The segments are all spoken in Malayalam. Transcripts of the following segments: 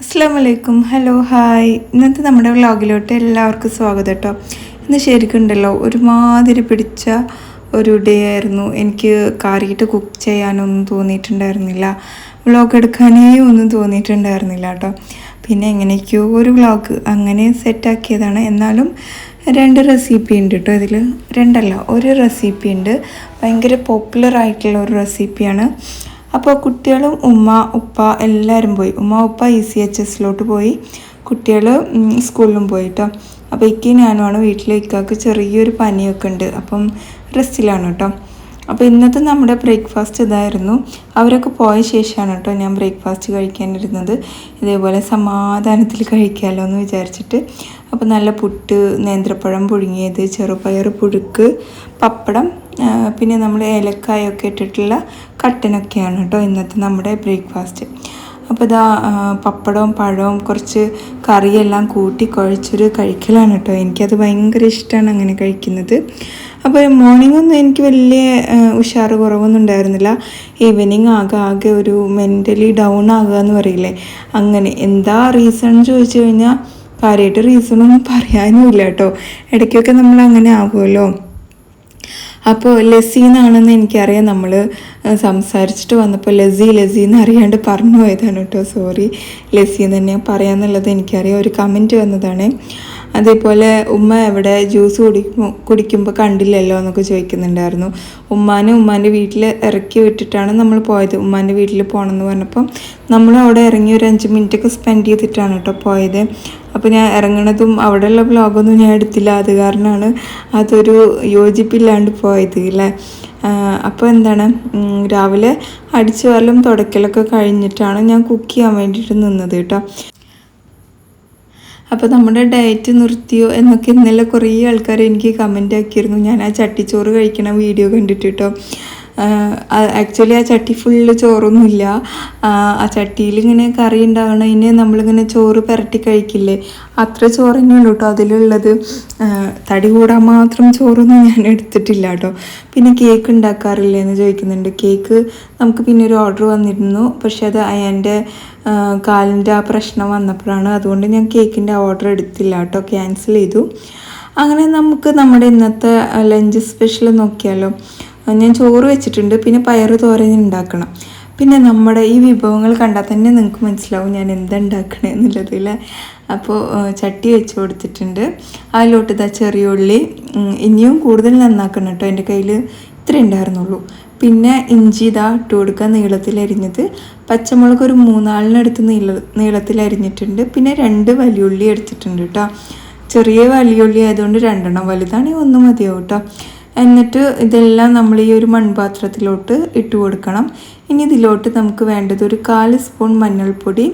അസ്സാം വലൈക്കും ഹലോ ഹായ്. ഇന്നത്തെ നമ്മുടെ വ്ളോഗിലോട്ട് എല്ലാവർക്കും സ്വാഗതം കേട്ടോ. ഇന്ന് ശരിക്കും ഉണ്ടല്ലോ ഒരുമാതിരി പിടിച്ച ഒരു ഡേ ആയിരുന്നു. എനിക്ക് കറിയിട്ട് കുക്ക് ചെയ്യാനൊന്നും തോന്നിയിട്ടുണ്ടായിരുന്നില്ല. വ്ളോഗ് എടുക്കാനേ ഒന്നും തോന്നിയിട്ടുണ്ടായിരുന്നില്ല കേട്ടോ. പിന്നെ എങ്ങനെയൊക്കെയോ ഒരു വ്ളോഗ് അങ്ങനെ സെറ്റാക്കിയതാണ്. എന്നാലും രണ്ട് റെസിപ്പി ഉണ്ട് കേട്ടോ ഇതിൽ രണ്ടല്ല ഒരു റെസിപ്പി ഉണ്ട്. ഭയങ്കര പോപ്പുലർ ആയിട്ടുള്ള ഒരു റെസിപ്പിയാണ് അപ്പോൾ കുട്ടികളും ഉമ്മ ഉപ്പ എല്ലാവരും പോയി. ഉമ്മ ഉപ്പ ഇ സി എച്ച് എസിലോട്ട് പോയി. കുട്ടികൾ സ്കൂളിലും പോയി കേട്ടോ അപ്പോൾ ഇക്കി ഞാനുമാണ് വീട്ടിൽ ഇക്കാക്ക് ചെറിയൊരു പനിയൊക്കെ ഉണ്ട്. അപ്പം റെസ്റ്റിലാണ് കേട്ടോ അപ്പോൾ ഇന്നത്തെ നമ്മുടെ ബ്രേക്ക്ഫാസ്റ്റ് ഇതായിരുന്നു. അവരൊക്കെ പോയ ശേഷമാണ് കേട്ടോ ഞാൻ ബ്രേക്ക്ഫാസ്റ്റ് കഴിക്കാനിരുന്നത്. ഇതേപോലെ സമാധാനത്തിൽ കഴിക്കാമല്ലോ എന്ന് വിചാരിച്ചിട്ട്. അപ്പോൾ നല്ല പുട്ട് നേന്ത്രപ്പഴം പുഴുങ്ങിയത് ചെറുപയർ പുഴുക്ക് പപ്പടം പിന്നെ നമ്മൾ ഏലക്കായൊക്കെ ഇട്ടിട്ടുള്ള കട്ടനൊക്കെയാണ് കേട്ടോ ഇന്നത്തെ നമ്മുടെ ബ്രേക്ക്ഫാസ്റ്റ്. അപ്പോൾ ഇതാ പപ്പടവും പഴവും കുറച്ച് കറിയെല്ലാം കൂട്ടി കുഴച്ചൊരു കഴിക്കലാണ് കേട്ടോ എനിക്കത് ഭയങ്കര ഇഷ്ടമാണ് അങ്ങനെ കഴിക്കുന്നത്. അപ്പോൾ മോർണിംഗ് ഒന്നും എനിക്ക് വലിയ ഉഷാറ് കുറവൊന്നും ഉണ്ടായിരുന്നില്ല. ഈവനിങ് ആകെ ആകെ ഒരു മെന്റലി ഡൗൺ ആകുക എന്ന് പറയില്ലേ. അങ്ങനെ എന്താ റീസൺ ചോദിച്ചു കഴിഞ്ഞാൽ കാര്യമായിട്ട് റീസണൊന്നും പറയാനുമില്ല കേട്ടോ ഇടയ്ക്കൊക്കെ നമ്മൾ അങ്ങനെ ആകുമല്ലോ അപ്പോൾ ലസി എന്നാണെന്ന് എനിക്കറിയാം. നമ്മൾ സംസാരിച്ചിട്ട് വന്നപ്പോൾ ലസി ലസി എന്ന് അറിയാണ്ട് പറഞ്ഞു പോയതാണ് കേട്ടോ. സോറി ലസി എന്ന് തന്നെയാണ് പറയാന്നുള്ളത് എനിക്കറിയാം. ഒരു കമന്റ് വന്നതാണ്. അതേപോലെ ഉമ്മ എവിടെ ജ്യൂസ് കുടി കുടിക്കുമ്പോൾ കണ്ടില്ലല്ലോ എന്നൊക്കെ ചോദിക്കുന്നുണ്ടായിരുന്നു. ഉമ്മാനെ ഉമ്മാന്റെ വീട്ടിൽ ഇറക്കി വിട്ടിട്ടാണ് നമ്മൾ പോയത്. ഉമ്മാന്റെ വീട്ടിൽ പോകണം എന്ന് പറഞ്ഞപ്പം നമ്മൾ അവിടെ ഇറങ്ങി ഒരു അഞ്ച് മിനിറ്റൊക്കെ സ്പെൻഡ് ചെയ്തിട്ടാണ് കേട്ടോ പോയത്. അപ്പോൾ ഞാൻ ഇറങ്ങണതും അവിടെയുള്ള ബ്ലോഗൊന്നും ഞാൻ എടുത്തില്ല. അത് കാരണമാണ് അതൊരു യോജിപ്പില്ലാണ്ട് പോയത് അല്ലേ അപ്പോൾ എന്താണ്? രാവിലെ അടിച്ചു വല്ലതും തുടക്കലൊക്കെ കഴിഞ്ഞിട്ടാണ് ഞാൻ കുക്ക് ചെയ്യാൻ വേണ്ടിയിട്ട് നിന്നത് കേട്ടോ. അപ്പോൾ നമ്മുടെ ഡയറ്റ് നിർത്തിയോ എന്നൊക്കെ ഇന്നലെ കുറേ ആൾക്കാർ എനിക്ക് കമന്റ് ആക്കിയിരുന്നു. ഞാൻ ആ ചട്ടിച്ചോറ് കഴിക്കണ വീഡിയോ കണ്ടിട്ട് കേട്ടോ ആക്ച്വലി ആ ചട്ടി ഫുള്ള് ചോറൊന്നുമില്ല. ആ, ചട്ടിയിൽ ഇങ്ങനെ കറി ഉണ്ടാകണതിന് നമ്മളിങ്ങനെ ചോറ് പുരട്ടി കഴിക്കില്ലേ? അത്ര ചോറ് തന്നെ ഉള്ളൂ കേട്ടോ അതിലുള്ളത്. തടി കൂടാൻ മാത്രം ചോറൊന്നും ഞാൻ എടുത്തിട്ടില്ല കേട്ടോ പിന്നെ കേക്ക് ഉണ്ടാക്കാറില്ലേ എന്ന് ചോദിക്കുന്നുണ്ട്. കേക്ക് നമുക്ക് പിന്നെ ഒരു ഓർഡർ വന്നിരുന്നു. പക്ഷെ അത് അയാന്റെ കാലിന്റെ ആ പ്രശ്നം വന്നപ്പോഴാണ്. അതുകൊണ്ട് ഞാൻ കേക്കിന്റെ ഓർഡർ എടുത്തില്ല കേട്ടോ. ക്യാൻസൽ ചെയ്തു. അങ്ങനെ നമുക്ക് നമ്മുടെ ഇന്നത്തെ ലഞ്ച് സ്പെഷ്യൽ നോക്കിയാലോ. ഞാൻ ചോറ് വെച്ചിട്ടുണ്ട്. പിന്നെ പയറ് തോരൻ ഉണ്ടാക്കണം. പിന്നെ നമ്മുടെ ഈ വിഭവങ്ങൾ കണ്ടാൽ തന്നെ നിങ്ങൾക്ക് മനസ്സിലാവും ഞാൻ എന്താ ഉണ്ടാക്കണേ എന്നുള്ളത് അല്ലേ? അപ്പോൾ ചട്ടി വെച്ച് കൊടുത്തിട്ടുണ്ട്. അതിലോട്ട് ഇതാ ചെറിയ ഉള്ളി. ഇനിയും കൂടുതൽ നന്നാക്കണം കേട്ടോ. എന്റെ കയ്യിൽ ഇത്രേ ഉണ്ടായിരുന്നുള്ളൂ. പിന്നെ ഇഞ്ചി ഇതാ ഇട്ട് കൊടുക്കുക നീളത്തിൽ അരിഞ്ഞത്. പച്ചമുളക് ഒരു മൂന്നാലിനടുത്ത് നീള നീളത്തിൽ അരിഞ്ഞിട്ടുണ്ട്. പിന്നെ രണ്ട് വലിയുള്ളി എടുത്തിട്ടുണ്ട് കേട്ടോ. ചെറിയ വലിയുള്ളി ആയതുകൊണ്ട് രണ്ടെണ്ണം വലുതാണെങ്കിൽ ഒന്ന് മതിയാവും കേട്ടോ. എന്നിട്ട് ഇതെല്ലാം നമ്മൾ ഈ ഒരു മൺപാത്രത്തിലോട്ട് ഇട്ട് കൊടുക്കണം. ഇനി ഇതിലോട്ട് നമുക്ക് വേണ്ടത് ഒരു കാൽ സ്പൂൺ മഞ്ഞൾപ്പൊടി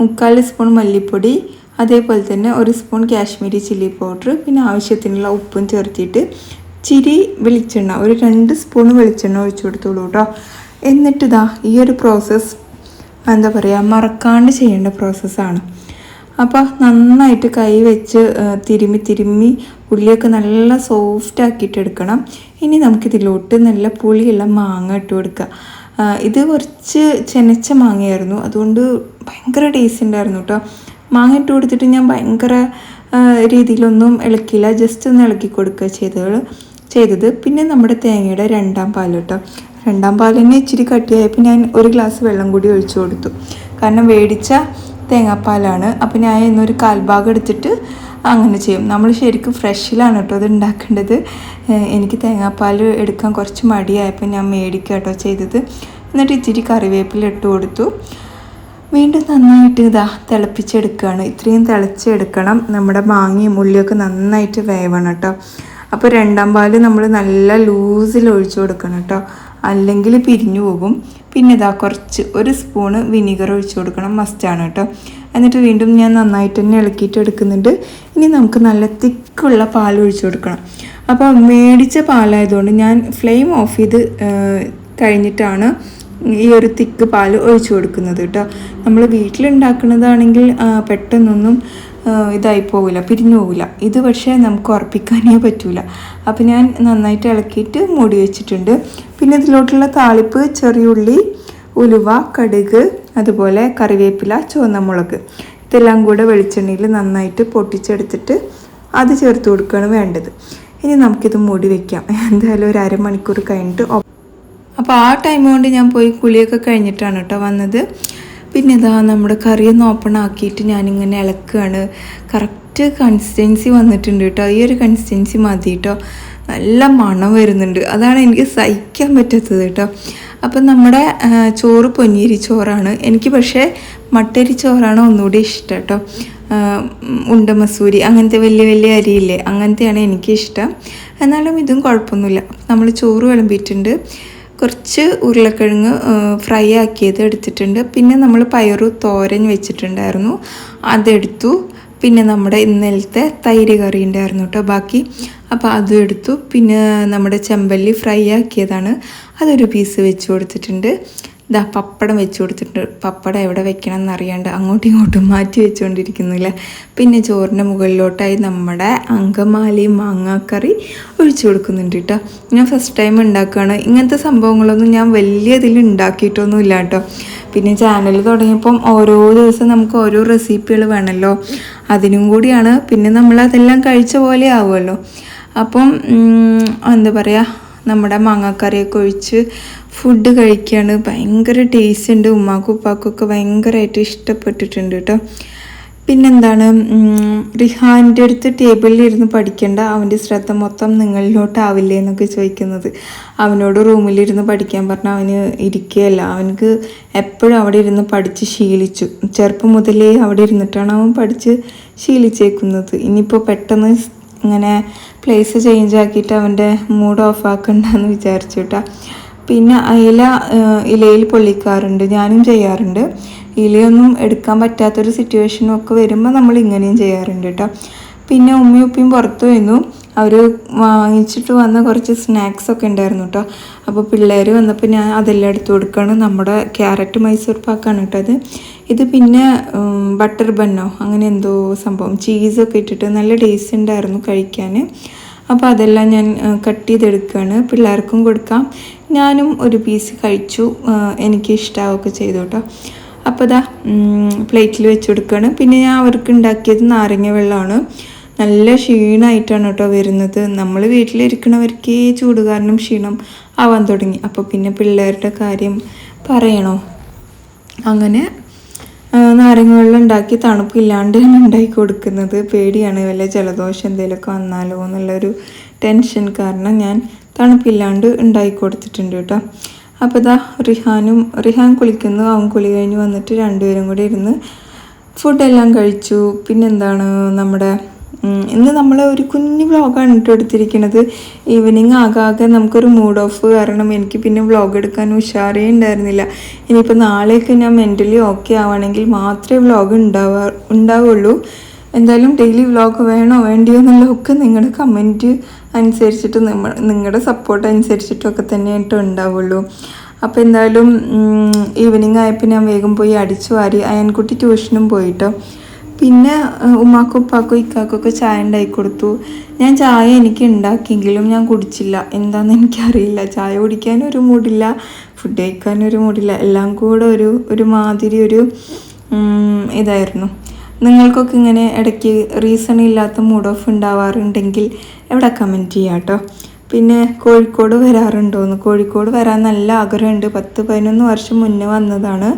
മുക്കാൽ സ്പൂൺ മല്ലിപ്പൊടി അതേപോലെ തന്നെ ഒരു സ്പൂൺ കാശ്മീരി ചില്ലി പൗഡർ പിന്നെ ആവശ്യത്തിനുള്ള ഉപ്പും ചേർത്തിട്ട് ചിരി വെളിച്ചെണ്ണ ഒരു രണ്ട് സ്പൂൺ വെളിച്ചെണ്ണ ഒഴിച്ചു കൊടുത്തോളൂ കേട്ടോ എന്നിട്ട് ഇതാ ഈ ഒരു പ്രോസസ്സ് എന്താ പറയുക മറക്കാണ്ട് ചെയ്യേണ്ട പ്രോസസ്സാണ് അപ്പോൾ നന്നായിട്ട് കൈ വെച്ച് തിരുമ്മി തിരുമ്മി ഉള്ളിയൊക്കെ നല്ല സോഫ്റ്റ് ആക്കിയിട്ട് എടുക്കണം. ഇനി നമുക്കിതിലോട്ട് നല്ല പുളിയുള്ള മാങ്ങ ഇട്ട് കൊടുക്കുക ഇത് കുറച്ച് ചെനച്ച മാങ്ങയായിരുന്നു. അതുകൊണ്ട് ഭയങ്കര ടേസ്റ്റ് ഉണ്ടായിരുന്നു കേട്ടോ മാങ്ങ ഇട്ട് കൊടുത്തിട്ട് ഞാൻ ഭയങ്കര രീതിയിലൊന്നും ഇളക്കിയില്ല. ജസ്റ്റ് ഒന്ന് ഇളക്കി കൊടുക്കുക ചെയ്തത്. ചെയ്തത്. പിന്നെ നമ്മുടെ തേങ്ങയുടെ രണ്ടാം പാൽ കേട്ടോ. രണ്ടാം പാൽ തന്നെ ഇച്ചിരി കട്ടിയായപ്പോൾ ഞാൻ ഒരു ഗ്ലാസ് വെള്ളം കൂടി ഒഴിച്ചു കൊടുത്തു. കാരണം വേടിച്ച തേങ്ങാപ്പാലാണ്. അപ്പോൾ ഞാൻ ഇന്നൊരു കാൽഭാഗം എടുത്തിട്ട് അങ്ങനെ ചെയ്യും. നമ്മൾ ശരിക്കും ഫ്രഷിലാണ് കേട്ടോ അത് ഉണ്ടാക്കേണ്ടത്. എനിക്ക് തേങ്ങാപ്പാൽ എടുക്കാൻ കുറച്ച് മടിയായപ്പോൾ ഞാൻ മേടിക്കുക കേട്ടോ ചെയ്തത്. എന്നിട്ട് ഇച്ചിരി കറിവേപ്പില ഇട്ട് കൊടുത്തു. വീണ്ടും നന്നായിട്ട് ഇതാ തിളപ്പിച്ചെടുക്കുകയാണ് ഇത്രയും തിളച്ചെടുക്കണം. നമ്മുടെ മാങ്ങയും ഉള്ളിയൊക്കെ നന്നായിട്ട് വേവണം കേട്ടോ. അപ്പോൾ രണ്ടാം പാൽ നമ്മൾ നല്ല ലൂസിൽ ഒഴിച്ചു കൊടുക്കണം കേട്ടോ അല്ലെങ്കിൽ പിരിഞ്ഞു പോകും. പിന്നെ ഇതാ കുറച്ച് ഒരു സ്പൂണ് വിനീഗർ ഒഴിച്ചു കൊടുക്കണം മസ്റ്റാണ് കേട്ടോ എന്നിട്ട് വീണ്ടും ഞാൻ നന്നായിട്ട് തന്നെ ഇളക്കിയിട്ട് എടുക്കുന്നുണ്ട്. ഇനി നമുക്ക് നല്ല തിക്കുള്ള പാൽ ഒഴിച്ചു കൊടുക്കണം. അപ്പോൾ മേടിച്ച പാലായതുകൊണ്ട് ഞാൻ ഫ്ലെയിം ഓഫ് ചെയ്ത് കഴിഞ്ഞിട്ടാണ് ഈ ഒരു തിക്ക് പാൽ ഒഴിച്ചു കൊടുക്കുന്നത് കേട്ടോ നമ്മൾ വീട്ടിലുണ്ടാക്കുന്നതാണെങ്കിൽ പെട്ടെന്നൊന്നും ഇതായി പോവില്ല പിരിഞ്ഞു പോവില്ല. ഇത് പക്ഷേ നമുക്ക് ഉറപ്പിക്കാനേ പറ്റൂല. അപ്പോൾ ഞാൻ നന്നായിട്ട് ഇളക്കിയിട്ട് മൂടി വെച്ചിട്ടുണ്ട്. പിന്നെ ഇതിലോട്ടുള്ള താളിപ്പ് ചെറിയുള്ളി ഉലുവ കടുക് അതുപോലെ കറിവേപ്പില ചുവന്ന മുളക്. ഇതെല്ലാം കൂടെ വെളിച്ചെണ്ണയിൽ നന്നായിട്ട് പൊട്ടിച്ചെടുത്തിട്ട് അത് ചേർത്ത് കൊടുക്കുകയാണ് വേണ്ടത്. ഇനി നമുക്കിത് മൂടി വെക്കാം. എന്തായാലും ഒരു അരമണിക്കൂർ കഴിഞ്ഞിട്ട് അപ്പോൾ ആ ടൈം കൊണ്ട് ഞാൻ പോയി കുളിയൊക്കെ കഴിഞ്ഞിട്ടാണ് കേട്ടോ വന്നത്. പിന്നെ ഇതാ നമ്മുടെ കറിയൊന്ന് ഓപ്പൺ ആക്കിയിട്ട് ഞാനിങ്ങനെ ഇളക്കുകയാണ് കറക്റ്റ് കൺസിസ്റ്റൻസി വന്നിട്ടുണ്ട് കേട്ടോ. ഈ ഒരു കൺസിസ്റ്റൻസി മതി കേട്ടോ. നല്ല മണം വരുന്നുണ്ട്. അതാണ് എനിക്ക് സഹിക്കാൻ പറ്റാത്തത് കേട്ടോ. അപ്പം നമ്മുടെ ചോറ് പൊന്നിയരി ചോറാണ്. എനിക്ക് പക്ഷേ മട്ടരി ചോറാണ് ഒന്നുകൂടി ഇഷ്ടം കേട്ടോ. ഉണ്ട മസൂരി അങ്ങനത്തെ വലിയ വലിയ അരിയില്ലേ അങ്ങനത്തെയാണ് എനിക്കിഷ്ടം. എന്നാലും ഇതും കുഴപ്പമൊന്നുമില്ല. നമ്മൾ ചോറ് വിളമ്പിയിട്ടുണ്ട്. കുറച്ച് ഉരുളക്കിഴങ്ങ് ഫ്രൈ ആക്കിയത് എടുത്തിട്ടുണ്ട്. പിന്നെ നമ്മൾ പയറു തോരൻ വെച്ചിട്ടുണ്ടായിരുന്നു. അതെടുത്തു. പിന്നെ നമ്മുടെ ഇന്നലത്തെ തൈര് കറി ഉണ്ടായിരുന്നു കേട്ടോ ബാക്കി. അപ്പോൾ അതും എടുത്തു. പിന്നെ നമ്മുടെ ചെമ്പല്ലി ഫ്രൈ ആക്കിയതാണ്. അതൊരു പീസ് വെച്ച് കൊടുത്തിട്ടുണ്ട്. ഇതാ പപ്പടം വെച്ച് കൊടുത്തിട്ടുണ്ട്. പപ്പടം എവിടെ വെക്കണം എന്നറിയാണ്ട് അങ്ങോട്ടും ഇങ്ങോട്ടും മാറ്റി വെച്ചുകൊണ്ടിരിക്കുന്നില്ല പിന്നെ ചോറിന്റെ മുകളിലോട്ടായി നമ്മുടെ അങ്കമാലി മാങ്ങാക്കറി ഒഴിച്ചു കൊടുക്കുന്നുണ്ട് കേട്ടോ. ഞാൻ ഫസ്റ്റ് ടൈം ഉണ്ടാക്കുകയാണ്. ഇങ്ങനത്തെ സംഭവങ്ങളൊന്നും ഞാൻ വലിയ ഇതിൽ ഉണ്ടാക്കിയിട്ടൊന്നും ഇല്ല കേട്ടോ. പിന്നെ ചാനൽ തുടങ്ങിയപ്പം ഓരോ ദിവസം നമുക്ക് ഓരോ റെസിപ്പികൾ വേണമല്ലോ. അതിനും കൂടിയാണ്. പിന്നെ നമ്മൾ അതെല്ലാം കഴിച്ച പോലെ ആവുമല്ലോ. അപ്പം എന്താ പറയുക നമ്മുടെ മാങ്ങാക്കറിയൊക്കെ ഒഴിച്ച് ഫുഡ് കഴിക്കുകയാണ് ഭയങ്കര ടേസ്റ്റ് ഉണ്ട്. ഉമ്മാക്കും ഉപ്പാക്കൊക്കെ ഭയങ്കരമായിട്ട് ഇഷ്ടപ്പെട്ടിട്ടുണ്ട് കേട്ടോ പിന്നെന്താണ്? റിഹാന്റെ അടുത്ത് ടേബിളിൽ ഇരുന്ന് പഠിക്കേണ്ട. അവന്റെ ശ്രദ്ധ മൊത്തം നിങ്ങളിലോട്ടാവില്ലേ എന്നൊക്കെ ചോദിക്കുന്നത്. അവനോട് റൂമിലിരുന്ന് പഠിക്കാൻ പറഞ്ഞാൽ അവന് ഇരിക്കുകയല്ല. അവനക്ക് എപ്പോഴും അവിടെ ഇരുന്ന് പഠിച്ച് ശീലിച്ചു. ചെറുപ്പം മുതലേ അവിടെ ഇരുന്നിട്ടാണ് അവൻ പഠിച്ച് ശീലിച്ചേക്കുന്നത്. ഇനിയിപ്പോൾ പെട്ടെന്ന് ഇങ്ങനെ പ്ലേസ് ചേഞ്ച് ആക്കിയിട്ട് അവന്റെ മൂഡ് ഓഫ് ആക്കണ്ടെന്ന് വിചാരിച്ചു കേട്ടോ പിന്നെ ഇല ഇലയിൽ പൊള്ളിക്കാറുണ്ട്. ഞാനും ചെയ്യാറുണ്ട്. ഇലയൊന്നും എടുക്കാൻ പറ്റാത്തൊരു സിറ്റുവേഷനും ഒക്കെ വരുമ്പോൾ നമ്മൾ ഇങ്ങനെയും ചെയ്യാറുണ്ട് കേട്ടോ പിന്നെ ഉമ്മയും ഉപ്പയും പുറത്തു വന്നു അവർ വാങ്ങിച്ചിട്ട് വന്ന കുറച്ച് സ്നാക്സ് ഒക്കെ ഉണ്ടായിരുന്നു കേട്ടോ അപ്പോൾ പിള്ളേർ വന്നപ്പോൾ ഞാൻ അതെല്ലാം എടുത്തു കൊടുക്കുകയാണ് നമ്മുടെ ക്യാരറ്റ് മൈസൂർ പാക്കാണ് കേട്ടോ അത്. ഇത് പിന്നെ ബട്ടർ ബന്നോ അങ്ങനെ എന്തോ സംഭവം. ചീസൊക്കെ ഇട്ടിട്ട് നല്ല ടേസ്റ്റ് ഉണ്ടായിരുന്നു കഴിക്കാൻ. അപ്പോൾ അതെല്ലാം ഞാൻ കട്ട് ചെയ്തെടുക്കുകയാണ് പിള്ളേർക്കും കൊടുക്കാം. ഞാനും ഒരു പീസ് കഴിച്ചു. എനിക്ക് ഇഷ്ടമാവുകയൊക്കെ ചെയ്തു കേട്ടോ. അപ്പോൾ ഇതാ പ്ലേറ്റിൽ വെച്ച് കൊടുക്കുകയാണ് പിന്നെ ഞാൻ അവർക്ക് ഉണ്ടാക്കിയത് നാരങ്ങ വെള്ളമാണ്. നല്ല ക്ഷീണമായിട്ടാണ് കേട്ടോ വരുന്നത്. നമ്മൾ വീട്ടിലിരിക്കണവർക്കേ ചൂട് കാരണം ക്ഷീണം ആവാൻ തുടങ്ങി. അപ്പോൾ പിന്നെ പിള്ളേരുടെ കാര്യം പറയണോ? അങ്ങനെ നാരങ്ങ വെള്ളം ഉണ്ടാക്കി തന്നെ ഉണ്ടാക്കി കൊടുക്കുന്നത്. പേടിയാണ്. വല്ല ജലദോഷം എന്തെങ്കിലുമൊക്കെ വന്നാലോ എന്നുള്ളൊരു ടെൻഷൻ കാരണം ഞാൻ തണുപ്പില്ലാണ്ട് ഉണ്ടാക്കി കൊടുത്തിട്ടുണ്ട് കേട്ടോ. അപ്പോൾ ഇതാ റിഹാനും റിഹാൻ കുളിക്കുന്നു. അവൻ കുളി കഴിഞ്ഞ് വന്നിട്ട് രണ്ടുപേരും കൂടി ഇരുന്ന് ഫുഡെല്ലാം കഴിച്ചു. പിന്നെന്താണ് നമ്മുടെ ഇന്ന് നമ്മൾ ഒരു കുഞ്ഞു വ്ളോഗാണ് കേട്ടോ എടുത്തിരിക്കുന്നത് ഈവനിങ് ആകാകെ നമുക്കൊരു മൂഡ് ഓഫ് കാരണം എനിക്ക് പിന്നെ വ്ളോഗ് എടുക്കാൻ ഉഷാറേ ഉണ്ടായിരുന്നില്ല. ഇനിയിപ്പോൾ നാളെയൊക്കെ ഞാൻ മെന്റലി ഓക്കെ ആവുകയാണെങ്കിൽ മാത്രമേ വ്ളോഗ് ഉണ്ടാവാ ഉണ്ടാവുള്ളൂ. എന്തായാലും ഡെയിലി വ്ളോഗ് വേണോ വേണ്ടിയോ എന്നുള്ള ഒക്കെ നിങ്ങളുടെ കമന്റ് അനുസരിച്ചിട്ട് നിങ്ങളുടെ സപ്പോർട്ട് അനുസരിച്ചിട്ടൊക്കെ തന്നെയായിട്ട് ഉണ്ടാവുള്ളൂ. അപ്പോൾ എന്തായാലും ഈവനിങ് ആയപ്പോൾ ഞാൻ വേഗം പോയി അടിച്ചു വാരി അയൻകുട്ടി ട്യൂഷനും പോയിട്ടോ. പിന്നെ ഉമ്മാക്കും ഉപ്പാക്കും ഇക്കാക്കൊക്കെ ചായ ഉണ്ടാക്കി കൊടുത്തു. ഞാൻ ചായ എനിക്ക് ഉണ്ടാക്കിയെങ്കിലും ഞാൻ കുടിച്ചില്ല. എന്താണെന്ന് എനിക്കറിയില്ല. ചായ കുടിക്കാനും ഒരു മൂടില്ല ഫുഡ് കഴിക്കാനും ഒരു മൂടില്ല. എല്ലാം കൂടെ ഒരു ഒരു മാതിരി ഒരു ഇതായിരുന്നു. നിങ്ങൾക്കൊക്കെ ഇങ്ങനെ ഇടയ്ക്ക് റീസൺ ഇല്ലാത്ത മൂഡ് ഓഫ് ഉണ്ടാവാറുണ്ടെങ്കിൽ എവിടെ കമന്റ് ചെയ്യാം കേട്ടോ. പിന്നെ കോഴിക്കോട് വരാറുണ്ടോയെന്ന് കോഴിക്കോട് വരാൻ നല്ല ആഗ്രഹമുണ്ട്. പത്ത് പതിനൊന്ന് വർഷം മുന്നേ വന്നതാണ്.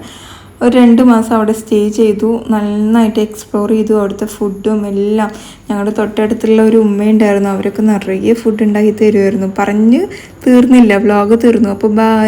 ഒരു രണ്ട് മാസം അവിടെ സ്റ്റേ ചെയ്തു. നന്നായിട്ട് എക്സ്പ്ലോർ ചെയ്തു. അവിടുത്തെ ഫുഡും എല്ലാം. ഞങ്ങളുടെ തൊട്ടടുത്തുള്ള ഒരു ഉമ്മയുണ്ടായിരുന്നു. അവരൊക്കെ നിറയെ ഫുഡ് ഉണ്ടാക്കി തരുമായിരുന്നു പറഞ്ഞ് തീർന്നില്ല. വ്ലോഗ് തീർന്നു. അപ്പോൾ ബായ്